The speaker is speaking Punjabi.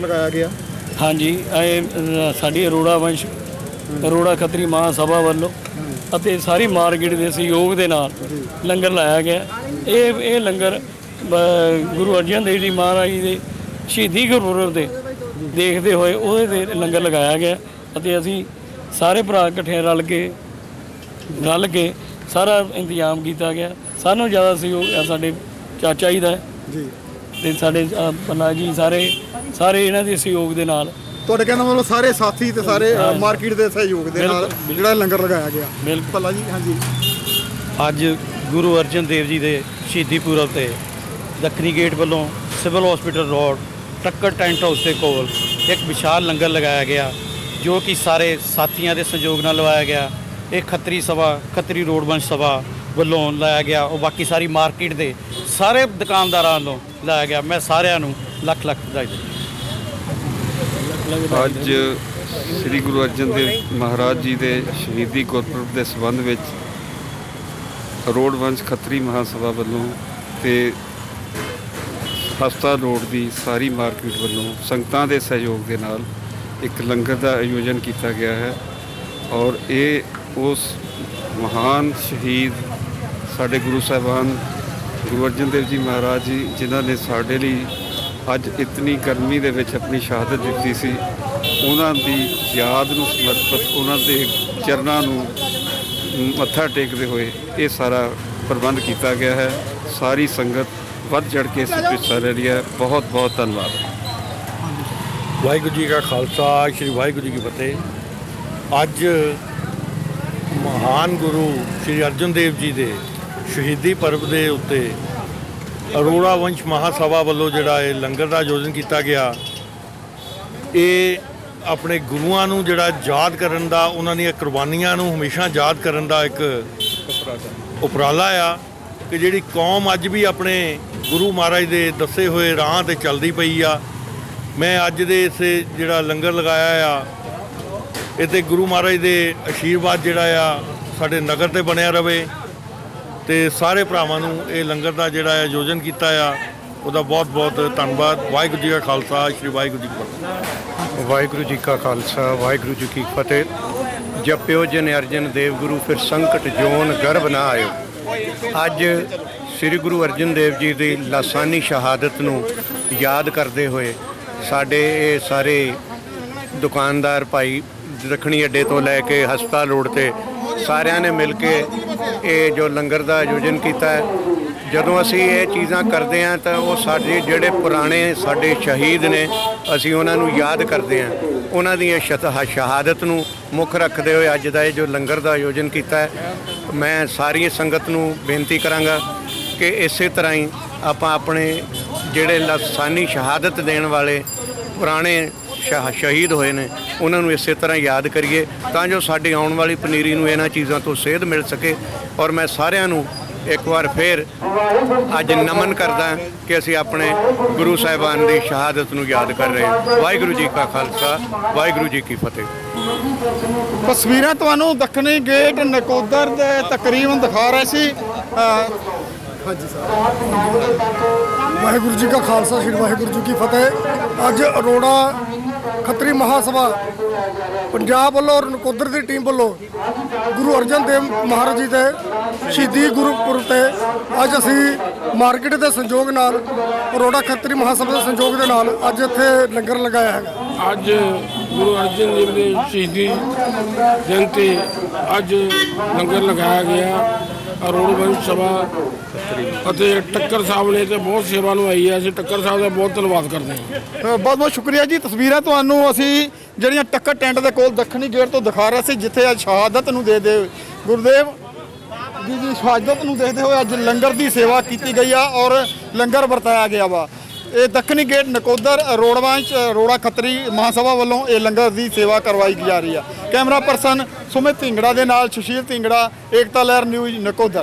ਲਗਾਇਆ ਗਿਆ? ਹਾਂਜੀ ਇਹ ਅ, ਸਾਡੀ ਅਰੋੜਾ ਵੰਸ਼ ਅਰੋੜਾ ਖੱਤਰੀ ਮਹਾਸਭਾ ਵੱਲੋਂ ਅਤੇ ਸਾਰੀ ਮਾਰਕੀਟ ਦੇ ਸਹਿਯੋਗ ਦੇ ਨਾਲ ਲੰਗਰ ਲਾਇਆ ਗਿਆ। ਇਹ ਇਹ ਲੰਗਰ ਬ- ਗੁਰੂ ਅਰਜਨ ਦੇਵ ਜੀ ਮਹਾਰਾਜ ਜੀ ਦੇ ਸ਼ਹੀਦੀ ਗੁਰਪੁਰਬ ਦੇ ਦੇਖਦੇ ਹੋਏ ਉਹਦੇ ਤੇ ਲੰਗਰ ਲਗਾਇਆ ਗਿਆ ਅਤੇ ਅਸੀਂ ਸਾਰੇ ਭਰਾ ਇਕੱਠੇ ਰਲ ਕੇ ਰਲ ਕੇ ਸਾਰਾ ਇੰਤਜ਼ਾਮ ਕੀਤਾ ਗਿਆ। ਸਾਨੂੰ ਜ਼ਿਆਦਾ ਸਹਿਯੋਗ ਅ, ਸਾਡੇ ਚਾਚਾ ਜੀ ਦਾ ਹੈ। ਜੀ। ਤੇ ਸਾਡੇ ਪੰਨਾ ਜੀ ਸਾਰੇ ਸਾਰੇ ਇਹਨਾਂ ਦੇ ਸਹਿਯੋਗ ਦੇ ਨਾਲ। ਤੁਹਾਡੇ ਕਹਿੰਦਾ ਮਤਲਬ ਸਾਰੇ ਸਾਥੀ ਤੇ ਸਾਰੇ। ਮਾਰਕੀਟ ਦੇ ਸਹਿਯੋਗ ਦੇ ਨਾਲ ਜਿਹੜਾ ਲੰਗਰ ਲਗਾਇਆ ਗਿਆ। ਬਿਲਕੁਲ। ਜੀ ਹਾਂਜੀ। ਅੱਜ ਗੁਰੂ ਅਰਜਨ ਦੇਵ ਜੀ ਦੇ ਸ਼ਹੀਦੀ ਪੁਰਬ ਤੇ ਦੱਖਣੀ ਗੇਟ ਵੱਲੋਂ civil hospital road Takkar tent house ਦੇ ਕੋਲ ਇੱਕ ਵਿਸ਼ਾਲ ਲੰਗਰ ਲਗਾਇਆ ਗਿਆ ਜੋ ਕਿ ਸਾਰੇ ਸਾਥੀਆਂ ਦੇ ਸਹਿਯੋਗ ਨਾਲ ਲਵਾਇਆ ਗਿਆ। ਇਹ ਖੱਤਰੀ ਸਭਾ ਖੱਤਰੀ ਰੋਡ ਵੰਸ਼ ਸਭਾ ਵੱਲੋਂ ਲਾਇਆ ਗਿਆ। ਉਹ ਬਾਕੀ ਸਾਰੀ ਮਾਰਕੀਟ ਦੇ ਸਾਰੇ ਦੁਕਾਨਦਾਰਾਂ ਵੱਲੋਂ ਲਾਇਆ ਗਿਆ, ਮੈਂ ਸਾਰਿਆਂ ਨੂੰ ਲੱਖ ਲੱਖ ਵਧਾਈ ਦਿੰਦਾ ਅੱਜ ਸ੍ਰੀ ਗੁਰੂ ਅਰਜਨ ਦੇਵ ਮਹਾਰਾਜ ਜੀ ਦੇ ਸ਼ਹੀਦੀ ਗੁਰਪੁਰਬ ਦੇ ਸੰਬੰਧ ਵਿੱਚ ਰੋਡ ਵੰਸ਼ ਖੱਤਰੀ ਮਹਾਸਭਾ ਵੱਲੋਂ ਤੇ ਹਸਪਤਾਲ ਰੋਡ ਦੀ ਸਾਰੀ ਮਾਰਕੀਟ ਵੱਲੋਂ ਸੰਗਤਾਂ ਦੇ ਸਹਿਯੋਗ ਦੇ ਨਾਲ ਇੱਕ ਲੰਗਰ ਦਾ ਆਯੋਜਨ ਕੀਤਾ ਗਿਆ ਹੈ ਔਰ ਇਹ ਉਸ ਮਹਾਨ ਸ਼ਹੀਦ ਸਾਡੇ ਗੁਰੂ ਸਾਹਿਬਾਨ ਗੁਰੂ ਅਰਜਨ ਦੇਵ ਜੀ ਮਹਾਰਾਜ ਜੀ, ਜਿਨ੍ਹਾਂ ਨੇ ਸਾਡੇ ਲਈ ਅੱਜ ਇਤਨੀ ਗਰਮੀ ਦੇ ਵਿੱਚ ਆਪਣੀ ਸ਼ਹਾਦਤ ਦਿੱਤੀ ਸੀ, ਉਹਨਾਂ ਦੀ ਯਾਦ ਨੂੰ ਸਮਰਪਿਤ, ਉਹਨਾਂ ਦੇ ਚਰਨਾਂ ਨੂੰ ਮੱਥਾ ਟੇਕਦੇ ਹੋਏ ਇਹ ਸਾਰਾ ਪ੍ਰਬੰਧ ਕੀਤਾ ਗਿਆ ਹੈ। ਸਾਰੀ ਸੰਗਤ ਵੱਧ ਚੜ ਕੇ ਇਸ ਵਿੱਚ ਹਿੱਸਾ ਲੈ ਰਹੀ ਹੈ। ਬਹੁਤ ਬਹੁਤ ਧੰਨਵਾਦ। ਵਾਹਿਗੁਰੂ ਜੀ ਕਾ ਖਾਲਸਾ, ਸ੍ਰੀ ਵਾਹਿਗੁਰੂ ਜੀ ਕੀ ਫਤਿਹ। ਅੱਜ ਮਹਾਨ ਗੁਰੂ ਸ੍ਰੀ ਅਰਜਨ ਦੇਵ ਜੀ ਦੇ ਸ਼ਹੀਦੀ ਪਰਬ ਦੇ ਉੱਤੇ ਅਰੋੜਾ ਵੰਸ਼ ਮਹਾਸਭਾ ਵੱਲੋਂ ਜਿਹੜਾ ਇਹ ਲੰਗਰ ਦਾ ਆਯੋਜਨ ਕੀਤਾ ਗਿਆ, ਇਹ ਆਪਣੇ ਗੁਰੂਆਂ ਨੂੰ ਜਿਹੜਾ ਯਾਦ ਕਰਨ ਦਾ, ਉਹਨਾਂ ਦੀਆਂ ਕੁਰਬਾਨੀਆਂ ਨੂੰ ਹਮੇਸ਼ਾ ਯਾਦ ਕਰਨ ਦਾ ਇੱਕ ਉਪਰਾਲਾ ਆ ਕਿ ਜਿਹੜੀ ਕੌਮ ਅੱਜ ਵੀ ਆਪਣੇ ਗੁਰੂ ਮਹਾਰਾਜ ਦੇ ਦੱਸੇ ਹੋਏ ਰਾਹ ਤੇ ਚੱਲਦੀ ਪਈ ਆ। ਮੈਂ ਅੱਜ ਦੇ ਇਸ ਜਿਹੜਾ ਲੰਗਰ ਲਗਾਇਆ ਆ, ਇਹ ਤੇ ਗੁਰੂ ਮਹਾਰਾਜ ਦੇ ਆਸ਼ੀਰਵਾਦ ਜਿਹੜਾ ਆ, ਸਾਡੇ ਨਗਰ ਤੇ ਬਣਿਆ ਰਵੇ। ਤੇ ਸਾਰੇ ਭਰਾਵਾਂ ਨੂੰ ਇਹ ਲੰਗਰ ਦਾ ਜਿਹੜਾ ਆਯੋਜਨ ਕੀਤਾ ਆ, ਉਹਦਾ ਬਹੁਤ ਬਹੁਤ ਧੰਨਵਾਦ। ਵਾਹਿਗੁਰੂ ਜੀ ਕਾ ਖਾਲਸਾ, ਸ੍ਰੀ ਵਾਹਿਗੁਰੂ ਜੀ ਕੀ ਫਤਿਹ। ਵਾਹਿਗੁਰੂ ਜੀ ਕਾ ਖਾਲਸਾ, ਵਾਹਿਗੁਰੂ ਜੀ ਕੀ ਫਤਿਹ। ਜਪਿਓ ਜਨ ਅਰਜਨ ਦੇਵ ਗੁਰੂ, ਫਿਰ ਸੰਕਟ ਜੋਨ ਗਰਭ ਨਾ ਆਇਓ। ਅੱਜ ਸ੍ਰੀ ਗੁਰੂ ਅਰਜਨ ਦੇਵ ਜੀ ਦੀ ਲਾਸਾਨੀ ਸ਼ਹਾਦਤ ਨੂੰ ਯਾਦ ਕਰਦੇ ਹੋਏ ਸਾਡੇ ਇਹ ਸਾਰੇ ਦੁਕਾਨਦਾਰ ਭਾਈ ਦੱਖਣੀ ਅੱਡੇ ਤੋਂ ਲੈ ਕੇ ਹਸਪਤਾਲ ਰੋਡ ਤੇ ਸਾਰਿਆਂ ਨੇ ਮਿਲ ਕੇ ਇਹ ਜੋ ਲੰਗਰ ਦਾ ਆਯੋਜਨ ਕੀਤਾ ਹੈ, ਜਦੋਂ ਅਸੀਂ ਇਹ ਚੀਜ਼ਾਂ ਕਰਦੇ ਹਾਂ ਤਾਂ ਉਹ ਸਾਡੇ ਜਿਹੜੇ ਪੁਰਾਣੇ ਸਾਡੇ ਸ਼ਹੀਦ ਨੇ, ਅਸੀਂ ਉਹਨਾਂ ਨੂੰ ਯਾਦ ਕਰਦੇ ਹਾਂ। ਉਹਨਾਂ ਦੀਆਂ ਸ਼ਤ- ਸ਼ਹਾਦਤ ਨੂੰ ਮੁੱਖ ਰੱਖਦੇ ਹੋਏ ਅੱਜ ਦਾ ਇਹ ਜੋ ਲੰਗਰ ਦਾ ਆਯੋਜਨ ਕੀਤਾ ਹੈ, ਮੈਂ ਸਾਰੀ ਸੰਗਤ ਨੂੰ ਬੇਨਤੀ ਕਰਾਂਗਾ ਕਿ ਇਸੇ ਤਰ੍ਹਾਂ ਹੀ ਆਪਾਂ ਆਪਣੇ ਜਿਹੜੇ ਲਾਸਾਨੀ ਸ਼ਹਾਦਤ ਦੇਣ ਵਾਲੇ ਪੁਰਾਣੇ ਸ਼ਹ- ਸ਼ਹੀਦ ਹੋਏ ਨੇ ਉਹਨਾਂ ਨੂੰ ਇਸੇ ਤਰ੍ਹਾਂ ਯਾਦ ਕਰੀਏ ਤਾਂ ਜੋ ਸਾਡੀ ਆਉਣ ਵਾਲੀ ਪਨੀਰੀ ਨੂੰ ਇਹਨਾਂ ਚੀਜ਼ਾਂ ਤੋਂ ਸੇਧ ਮਿਲ ਸਕੇ। ਔਰ ਮੈਂ ਸਾਰਿਆਂ ਨੂੰ ਇੱਕ ਵਾਰ ਫੇਰ ਅੱਜ ਨਮਨ ਕਰਦਾ ਕਿ ਅਸੀਂ ਆਪਣੇ ਗੁਰੂ ਸਾਹਿਬਾਨ ਦੀ ਸ਼ਹਾਦਤ ਨੂੰ ਯਾਦ ਕਰ ਰਹੇ ਹਾਂ। ਵਾਹਿਗੁਰੂ ਜੀ ਕਾ ਖਾਲਸਾ ਵਾਹਿਗੁਰੂ ਜੀ ਕੀ ਫਤਿਹ। ਤਸਵੀਰਾਂ ਤੁਹਾਨੂੰ ਦੱਖਣੀ ਗੇਟ ਨਕੋਦਰ ਦੇ ਤਕਰੀਬਨ ਦਿਖਾ ਰਹੇ ਸੀ। ਹਾਂਜੀ ਵਾਹਿਗੁਰੂ ਜੀ ਕਾ ਖਾਲਸਾ ਸ੍ਰੀ ਵਾਹਿਗੁਰੂ ਜੀ ਕੀ ਫਤਿਹ। ਅੱਜ ਅਰੋੜਾ ਖੱਤਰੀ ਮਹਾਸਭਾ ਪੰਜਾਬ ਵੱਲੋਂ ਔਰ ਨਕੋਦਰ ਦੀ ਟੀਮ ਵੱਲੋਂ ਗੁਰੂ ਅਰਜਨ ਦੇਵ ਮਹਾਰਾਜ ਜੀ ਦੇ ਸ਼ਹੀਦੀ ਗੁਰਪੁਰਬ ਤੇ ਅੱਜ ਅਸੀਂ ਮਾਰਕੀਟ ਦੇ ਸੰਯੋਗ ਨਾਲ, ਅਰੋੜਾ ਖੱਤਰੀ ਮਹਾਸਭਾ ਦੇ ਸੰਯੋਗ ਦੇ ਨਾਲ ਅੱਜ ਇੱਥੇ ਲੰਗਰ ਲਗਾਇਆ ਹੈਗਾ। ਅੱਜ ਗੁਰੂ ਅਰਜਨ ਦੇਵ ਦੇ ਸ਼ਹੀਦੀ ਦਿਨ ਅੱਜ ਲੰਗਰ ਲਗਾਇਆ ਗਿਆ। ਅਰੋੜ ਸਭਾ ਅਤੇ ਟੱਕਰ ਸਾਹਿਬ ਨੇ ਤੇ ਬਹੁਤ ਸੇਵਾ ਨਿਭਾਈ ਹੈ। ਅਸੀਂ ਟੱਕਰ ਸਾਹਿਬ ਦਾ ਬਹੁਤ ਧੰਨਵਾਦ ਕਰਦੇ ਹਾਂ। ਬਹੁਤ ਬਹੁਤ ਸ਼ੁਕਰੀਆ ਜੀ। ਤਸਵੀਰਾਂ ਤੁਹਾਨੂੰ ਅਸੀਂ ਜਿਹੜੀਆਂ ਟੱਕਰ ਟੈਂਟ ਦੇ ਕੋਲ ਦੱਖਣੀ ਗੇਟ ਤੋਂ ਦਿਖਾ ਰਹੇ ਸੀ, ਜਿੱਥੇ ਅੱਜ ਸ਼ਹਾਦਤ ਨੂੰ ਦੇ ਦੇ ਗੁਰਦੇਵ ਜੀ ਦੀ ਸ਼ਹਾਦਤ ਨੂੰ ਦੇਖਦੇ ਹੋਏ ਅੱਜ ਲੰਗਰ ਦੀ ਸੇਵਾ ਕੀਤੀ ਗਈ ਆ ਔਰ ਲੰਗਰ ਵਰਤਾਇਆ ਗਿਆ ਵਾ। ਇਹ ਦੱਖਣੀ ਗੇਟ ਨਕੋਦਰ ਰੋੜਵੰਸ਼ ਰੋੜਾ ਖੱਤਰੀ ਮਹਾਸਭਾ ਵੱਲੋਂ ਇਹ ਲੰਗਰ ਦੀ ਸੇਵਾ ਕਰਵਾਈ ਜਾ ਰਹੀ ਆ। ਕੈਮਰਾ ਪਰਸਨ ਸੁਮਿਤ ਢਿੰਗੜਾ ਦੇ ਨਾਲ ਸੁਸ਼ੀਲ ਢਿੰਗੜਾ ਏਕਤਾ ਲਹਿਰ ਨਿਊਜ਼ ਨਕੋਦਰ।